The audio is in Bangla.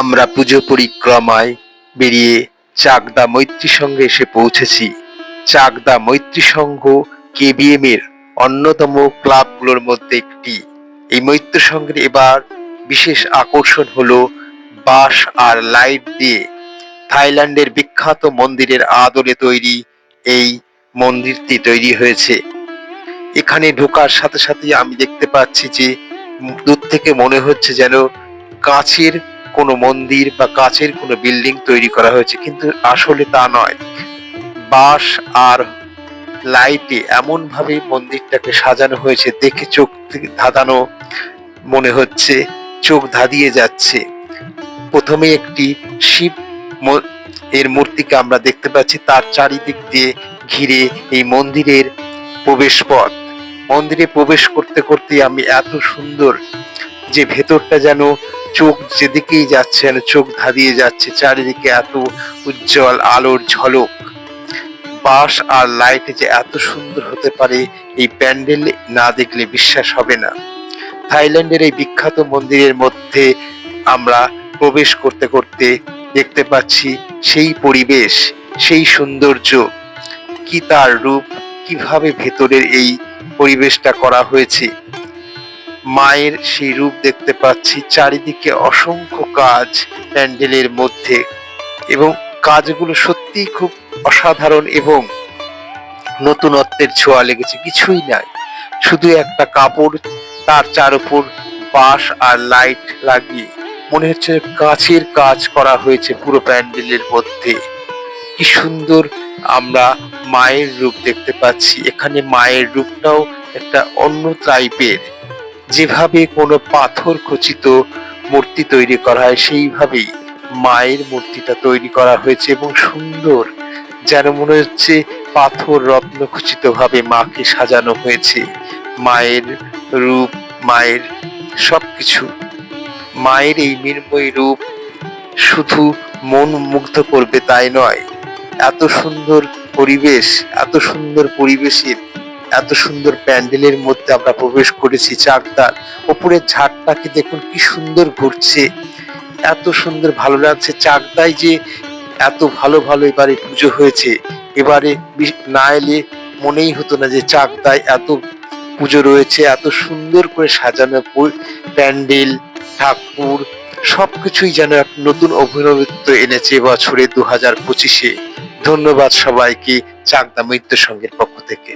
আমরা পুজো পরিক্রমায় বেরিয়ে চাকদা মৈত্রী সঙ্গে এসে পৌঁছেছি। চাকদা মৈত্রী সংঘ কেবিএম এর অন্যতম ক্লাবগুলোর মধ্যে একটি। এই মৈত্র সংঘের এবার বিশেষ আকর্ষণ হলো বাঁশ আর লাইট দিয়ে থাইল্যান্ডের বিখ্যাত মন্দিরের আদলে তৈরি এই মন্দিরটি তৈরি হয়েছে। এখানে ঢোকার সাথে সাথে আমি দেখতে পাচ্ছি যে দূর থেকে মনে হচ্ছে যেন কাঁচের কোনো মন্দির বা কাঁচের কোনো বিল্ডিং তৈরি করা হয়েছে, কিন্তু আসলে তা নয়। বাঁশ আর লাইটে এমন ভাবে মন্দিরটাকে সাজানো হয়েছে, দেখে চোখ ধাঁধানো মনে হচ্ছে, চোখ ধাঁধিয়ে যাচ্ছে। প্রথমে একটি শিব এর মূর্তিকে আমরা দেখতে পাচ্ছি, তার চারিদিক দিয়ে ঘিরে এই মন্দিরের প্রবেশ পথ মন্দিরে প্রবেশ করতে করতে আমি এত সুন্দর যে ভেতরটা যেন চোখ যেদিকেই যাচ্ছে যেন চোখ ধাঁধিয়ে যাচ্ছে, চারিদিকে এত উজ্জ্বল আলোর ঝলক। বাস আর লাইট যে এত সুন্দর হতে পারে, এই প্যান্ডেল না দেখলে বিশ্বাস হবে না। থাইল্যান্ডের এই বিখ্যাত মন্দিরের মধ্যে আমরা প্রবেশ করতে করতে দেখতে পাচ্ছি সেই পরিবেশ, সেই সৌন্দর্য। কি তার রূপ, কীভাবে ভেতরের এই পরিবেশটা করা হয়েছে? মায়ের সেই রূপ দেখতে পাচ্ছি চারিদিকে অসংখ্য কাজ প্যান্ডেলের মধ্যে এবং কাজগুলো সত্যিই খুব অসাধারণ এবং নতুনত্বের ছোঁয়া লেগেছে, কিছুই নাই। শুধু একটা কাপড়, তার চার উপর বাঁশ আর লাইট লাগিয়ে। মনে হচ্ছে কাঁচের কাজ করা হয়েছে পুরো প্যান্ডেলের মধ্যে। কি সুন্দর আমরা মায়ের রূপ দেখতে পাচ্ছি। এখানে মায়ের রূপটাও একটা অন্য টাইপের যেভাবে কোনো পাথর খচিত মূর্তি তৈরি করা হয়, সেইভাবেই মায়ের মূর্তিটা তৈরি করা হয়েছে এবং সুন্দর, যেন মনে হচ্ছে পাথর রত্ন খচিত ভাবে মাকে সাজানো হয়েছে। মায়ের রূপ, মায়ের সবকিছু। মায়ের এই মৃন্ময়ী রূপ শুধু মন মুগ্ধ করবে তাই নয়, এত সুন্দর পরিবেশ, এত সুন্দর পরিবেশের এত সুন্দর প্যান্ডেলের মধ্যে আমরা প্রবেশ করেছি চাকদার ওপরের ঝাড়টাকে দেখুন কি সুন্দর ঘুরছে। এত সুন্দর ভালো লাগছে চাকদায় যে এত ভালো ভালো এবারে পুজো হয়েছে। এবারে না এলে মনেই হতো না যে চাকদায় এত পুজো রয়েছে, এত সুন্দর করে সাজানো প্যান্ডেল, ঠাকুর, সবকিছুই যেন এক নতুন অভিনবত্ব এনেছে এবছরে দু হাজার পঁচিশে। ধন্যবাদ সবাইকে চাকদা মৃত্যু সঙ্গের পক্ষ থেকে।